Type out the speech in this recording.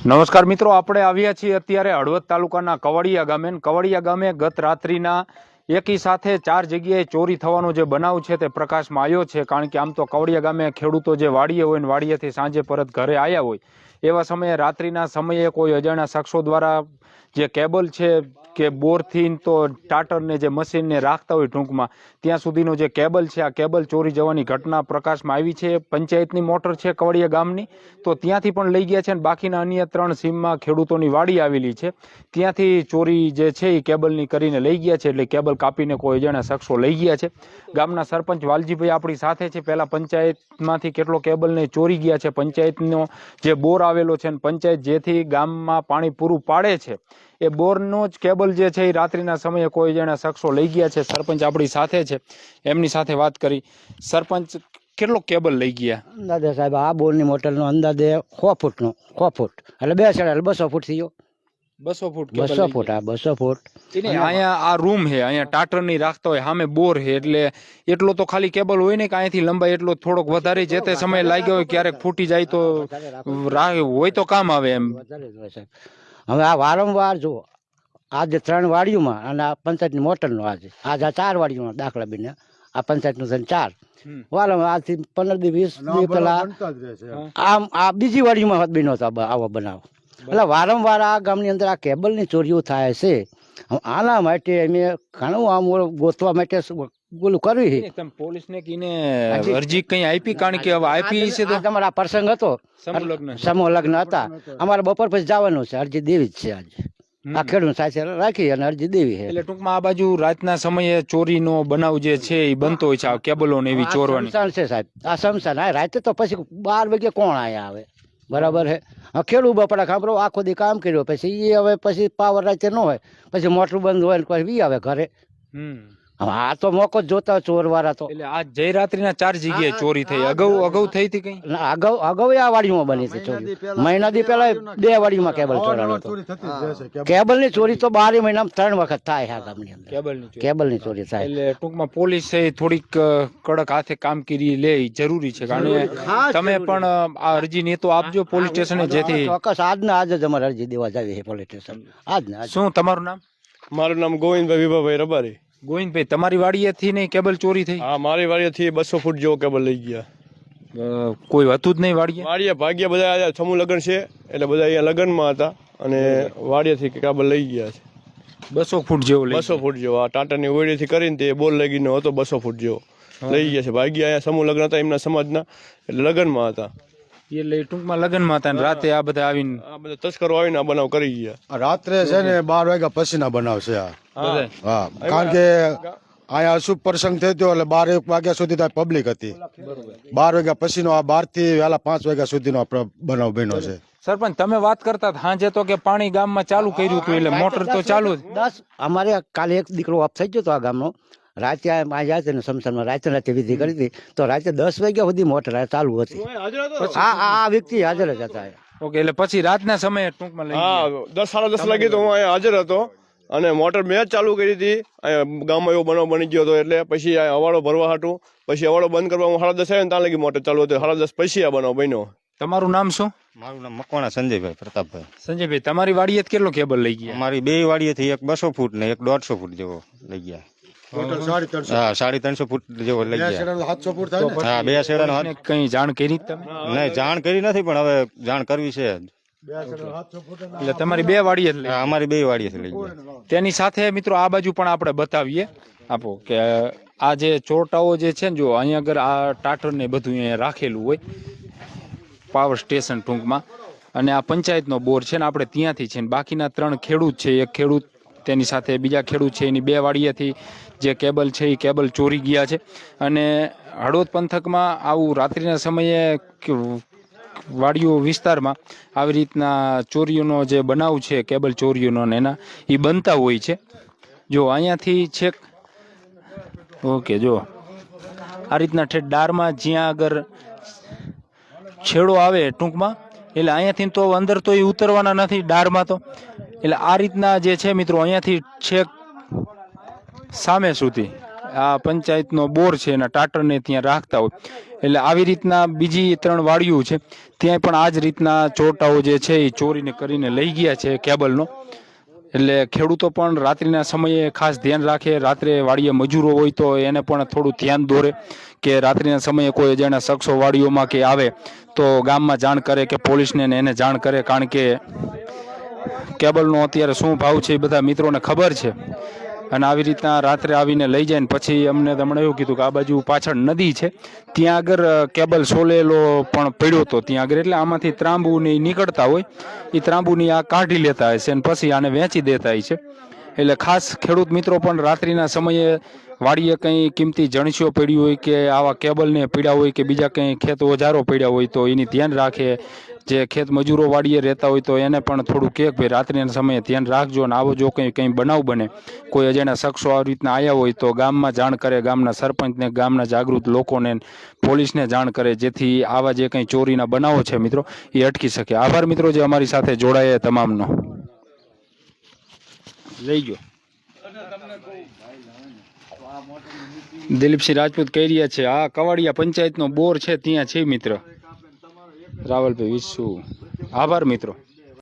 નમસ્કાર મિત્રો, આપણે આવ્યા છીએ અત્યારે હળવદ તાલુકાના કવાડિયા ગામે કવડિયા ગામે ગત રાત્રિના એકી સાથે ચાર જગ્યાએ ચોરી થવાનો જે બનાવ છે તે પ્રકાશમાં આવ્યો છે. કારણ કે આમ તો કવડિયા ગામે ખેડૂતો જે વાડીએ હોય ને વાડીએથી સાંજે પરત ઘરે આવ્યા હોય, એવા સમયે રાત્રિના સમયે કોઈ અજાણ્યા શખ્સો દ્વારા જે કેબલ છે કે બોરથી તો ટાટરને જે મશીનને રાખતા હોય ટૂંકમાં, ત્યાં સુધીનો જે કેબલ છે, આ કેબલ ચોરી જવાની ઘટના પ્રકાશમાં આવી છે. પંચાયતની મોટર છે કવડિયા ગામની, તો ત્યાંથી પણ લઈ ગયા છે અને બાકીના અન્ય ત્રણ સીમમાં ખેડૂતોની વાડી આવેલી છે. ત્યાંથી ચોરી જે છે એ કેબલની કરીને લઈ ગયા છે, એટલે કેબલ કાપીને કોઈ જણા શખ્સો લઈ ગયા છે. ગામના સરપંચ વાલજીભાઈ આપણી સાથે છે. પહેલા પંચાયતમાંથી કેટલો કેબલને ચોરી ગયા છે, પંચાયતનો જે બોર આવેલો છે અને પંચાયત જેથી ગામમાં પાણી પૂરું પાડે છે. એ બોરનો જ કેબલ જે છે એ રાત્રિના સમયે કોઈ જણા શખ્સો લઈ ગયા છે. સરપંચ આપણી સાથે છે. એમની સાથે વાત કરી. સરપંચ કેટલો કેબલ લઈ ગયા? અંદાજે સાહેબ આ બોરની મોટરનો અંદાજે સો ફૂટનો સો ફૂટ. એટલે બે સાડા એટલે બસો ફૂટ થયો. બસો ફૂટ બસો ફૂટ આ બસો ફૂટ. અહીંયા આ રૂમ છે અહીંયા ટાટરની રાખતા હોય સામે બોર છે એટલે એટલો તો ખાલી કેબલ હોય ને કે અહીંયાથી લંબાઈ એટલો થોડોક વધારે જે તે સમય લાગ્યો હોય ક્યારેક ફૂટી જાય તો હોય તો કામ આવે એમ. હવે આ વારંવાર જુઓ. આજે ત્રણ વાડીઓમાં અને આ પંચાયતની મોટરનો આજે. આજે આ ચાર વાડીઓમાં દાખલા બીને આ પંચાયતનું થઈને ચાર. વારંવાર આજથી પંદર દી વીસ દી પેલા આમ આ બીજી વાડીમાં હોત બીનો હતો આવો બનાવ. એટલે વારંવાર આ ગામની અંદર આ કેબલની ચોરીઓ થાય છે. આના માટે અમે ઘણું આમ ગોતવા માટે ઓલું કર્યું છે? તમે પોલીસ ને કીને અરજી કઈ આપી? કારણ કે હવે આપી છે તો? આ તમારા પ્રસંગ હતો. સમૂહ લગ્ન હતા. અમારે બપોર પછી જવાનું છે. અરજી દેવી જ છે આજે. આ ખેડૂત સાથે રાખી અને અરજી દેવી છે. એટલે ટૂંકમાં આ બાજુ રાતના સમયે ચોરીનો બનાવ જે છે એ બનતો હોય છે આ કેબલો ને એવી ચોરવાની. શમશાન છે સાહેબ. આ શમશાન. હા રાતે તો પછી બાર વાગે કોણ આયા આવે? બરાબર છે? ખેડૂત બપડા ખાબરો આખો દી કામ કર્યો. પછી એ હવે પછી પાવર રાતે ન હોય. પછી મોટરું બંધ હોય ને પછી વી આવે ઘરે. હમ. આ તો મોકો જ જોતા ચોર વાળા તો. એટલે આ જય રાત્રિના ચાર જગ્યાએ ચોરી થઈ. અગાઉ અગાઉ થઈ હતી કઈ? અગાઉ અગાઉ આ વાડીમાં બની હતી ચોરી. મહિના દી પહેલા બે વાડીમાં કેબલ ચોરાણો હતો. કેબલ. ની ચોરી તો બારે મહિનામાં ત્રણ વખત થાય આ ગામની અંદર. કેબલની ચોરી. કેબલની ચોરી થાય. એટલે ટૂંકમાં પોલીસે થોડીક કડક હાથે કામગીરી લે જરૂરી છે. કારણ કે તમે પણ આ અરજી ને તો આપજો પોલીસ સ્ટેશને જેથી ચોક્કસ આજના આજે જ અમારે અરજી દેવા જાવી છે પોલીસ સ્ટેશન. આજના શું તમારું નામ? મારું નામ ગોવિંદભાઈ વિભાભાઈ રબારી. ગોવિંદભાઈ તમારી વાડીએથી નહીં કેબલ ચોરી થઈ? હા મારી વાડીએથી બસો ફૂટ જેવો કેબલ લઈ ગયા. કોઈ હતું જ નહીં વાડીએ? વાડીએ ભાગ્યા બધા સમૂહ લગ્ન છે એટલે બધા અહીંયા લગ્નમાં હતા અને વાડીએથી કેબલ લઈ ગયા છે. બસો ફૂટ જેવો બસો ફૂટ જેવો આ ટાટાની ઓળીથી કરીને તે બોલ લગીનો હતો બસો ફૂટ જેવો. લઈ ગયા છે ભાગ્યા અહીંયા સમૂહ લગ્ન હતા એમના સમાજના એટલે લગ્નમાં હતા. એટલે ટૂંકમાં લગ્નમાં હતા ને રાતે આ બધા આવીને આ બધા તસ્કરો આવીને આ બનાવ કરી ગયા. રાત્રે છે ને બાર વાગ્યા પછીના બનાવ છે આ. હા. કારણ કે અહીંયા અશુભ પ્રસંગ થયો એટલે બાર એક વાગ્યા સુધી તો પબ્લિક હતી. બાર વાગ્યા પછીનો આ બારથી વહેલા પાંચ વાગ્યા સુધીનો બનાવ બન્યો છે. સરપંચ તમે વાત કરતા હાંજે તો કે પાણી ગામમાં ચાલુ કર્યું હતું એટલે મોટર તો ચાલુ દસ અમારે કાલે એક દીકરો ઓફ થઈ ગયો હતો આ ગામનો. રાતે આ આવ્યા છે ને સમસાનમાં રાતે રાતે વિધિ કરી હતી. તો રાતે દસ વાગ્યા સુધી મોટર ચાલુ હતી. હા આ આ વ્યક્તિ હાજર જ હતા. ઓકે એટલે પછી રાતના સમયે ટૂંકમાં લઈ હા દસ સાડા દસ લાગી તો હું અહીંયા હાજર હતો અને મોટર મેં જ ચાલુ કરી હતી. અહીંયા ગામમાં એવો બનાવ બની ગયો હતો એટલે પછી આ અવાડો ભરવા હાટું. પછી અવાડો બંધ કરવા હું સાડા દસ આવ્યો ને ત્યાં લગી મોટર ચાલુ હતી. સાડા દસ પછી આ બનાવ બન્યો. તમારું નામ શું? મારું નામ મકવાણા સંજયભાઈ પ્રતાપભાઈ. સંજયભાઈ તમારી વાડીએ કેટલો કેબલ લઈ ગયા? મારી બે વાડીએથી એક બસો ફૂટ ને એક દોઢસો ફૂટ જેવો લઈ ગયા. હા સાડી ત્રણસો ફૂટ જેવો લઈ ગયા. ફૂટ થાય હા બે શેડાનો હાથ કઈ જાણ કરી તમે? નહીં જાણ કરી નથી પણ હવે જાણ કરવી છે. એટલે તમારી બે વાડી જ લઈ હા, અમારી બે વાડીએથી લઈ ગયા. તેની સાથે મિત્રો આ બાજુ પણ આપણે બતાવીએ. આપો કે આ જે ચોરટાઓ જે છે ને જો અહીંયા આગળ આ ટાટર ને બધું અહીંયા રાખેલું હોય પાવર સ્ટેશન ટૂંકમાં અને આ પંચાયતનો બોર છે ને આપણે ત્યાંથી છે ને બાકીના ત્રણ ખેડૂત છે એક ખેડૂત તેની સાથે બીજા ખેડૂત છે, એની બે વાડીએથી જે કેબલ છે, એ કેબલ ચોરી ગયા છે. અને હળવદ પંથકમાં આવું રાત્રિના સમયે વાડીઓ વિસ્તારમાં આવી રીતના ચોરીઓનો જે બનાવ છે, કેબલ ચોરીઓનો ને એના, એ બનતા હોય છે. જો અહીંયાથી છેક ઓકે, જો. આ રીતના ઠેઠ ડારમાં જ્યાં આગળ છેડો આવે ટૂંકમાં, એટલે અહીંયાથી તો અંદર તો એ ઉતરવાના નથી ડારમાં તો. એટલે આ રીતના જે છે મિત્રો, અહીંયાથી છેક સામે સુધી આ પંચાયતનો બોર છે એના ટાટરને ત્યાં રાખતા હોય. એટલે આવી રીતના બીજી ત્રણ વાડીઓ છે ત્યાં પણ આ જ રીતના ચોટાઓ જે છે એ ચોરીને કરીને લઈ ગયા છે કેબલનો. એટલે ખેડૂતો પણ રાત્રિના સમયે ખાસ ધ્યાન રાખે, રાત્રે વાડીએ મજૂરો હોય તો એને પણ થોડું ધ્યાન દોરે કે રાત્રિના સમયે કોઈ અજાણ્યા શખ્સો વાડીઓમાં કે આવે તો ગામમાં જાણ કરે કે પોલીસને એને જાણ કરે, કારણ કે કેબલનો અત્યારે શું ભાવ છે એ બધા મિત્રોને ખબર છે. અને આવી રીતના રાત્રે આવીને લઈ જાય ને પછી અમને તમને એવું કીધું કે આ બાજુ પાછળ નદી છે. ત્યાં આગળ કેબલ સોલેલો પણ પડ્યો હતો ત્યાં આગળ. એટલે આમાંથી ત્રાંબુની નીકળતા હોય. એ ત્રાંબુની આ કાઢી લેતા હશે અને પછી આને વેચી દેતા હોય છે એટલે ખાસ ખેડૂત મિત્રો પણ રાત્રિના સમયે વાડીએ કંઈ કિંમતી જણસીઓ પડી હોય કે આવા કેબલને પીડ્યા હોય કે બીજા કંઈ ખેત ઓજારો પડ્યા હોય તો એની ધ્યાન રાખે. જે ખેત મજૂરો વાડીએ રહેતા હોય તો એને પણ થોડું કે ભાઈ રાત્રિના સમયે ધ્યાન રાખજો અને આવો જો કંઈ કંઈ બનાવ બને, કોઈ અજાણ્યા શખ્સો આવી રીતના આવ્યા હોય તો ગામમાં જાણ કરે, ગામના સરપંચને, ગામના જાગૃત લોકોને, પોલીસને જાણ કરે, જેથી આવા જે કંઈ ચોરીના બનાવો છે મિત્રો, એ અટકી શકે. આભાર મિત્રો જે અમારી સાથે જોડાયા તમામનો. લઈ ગયો. દિલીપસિંહ રાજપૂત કહી રહ્યા છે, આ કવાડિયા પંચાયતનો બોર છે, ત્યાં છે મિત્ર. રાવલભાઈ વિશુ આભાર મિત્રો.